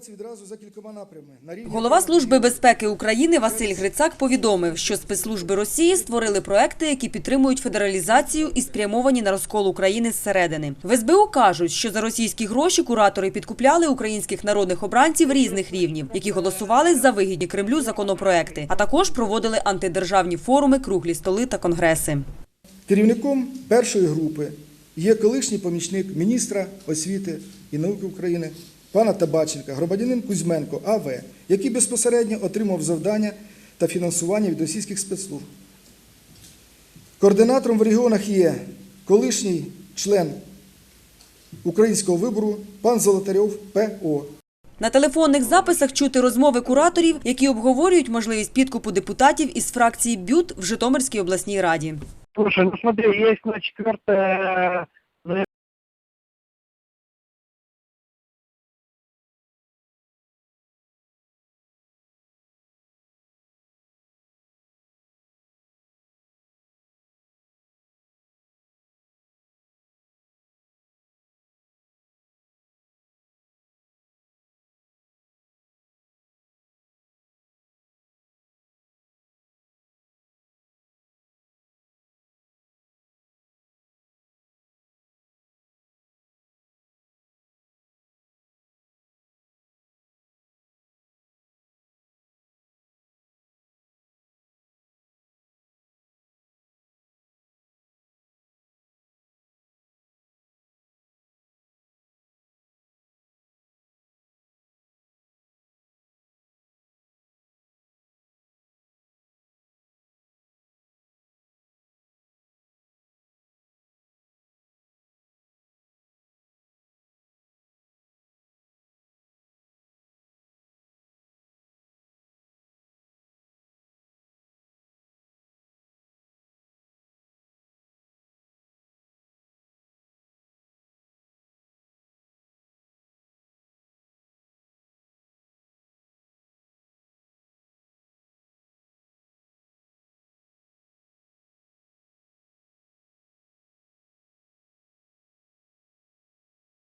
співпраці відразу за кількома напрямами. На рівні Голова Служби безпеки України Василь Грицак повідомив, що спецслужби Росії створили проекти, які підтримують федералізацію і спрямовані на розкол України зсередини. В СБУ кажуть, що за російські гроші куратори підкупляли українських народних обранців різних рівнів, які голосували за вигідні Кремлю законопроекти, а також проводили антидержавні форуми, круглі столи та конгреси. Керівником першої групи є колишній помічник міністра освіти і науки України пана Табаченка, громадянин Кузьменко АВ, який безпосередньо отримав завдання та фінансування від російських спецслужб. Координатором в регіонах є колишній член українського вибору пан Золотарьов ПО. На телефонних записах чути розмови кураторів, які обговорюють можливість підкупу депутатів із фракції БЮТ в Житомирській обласній раді. Слушай, ну смотри, есть на четвертое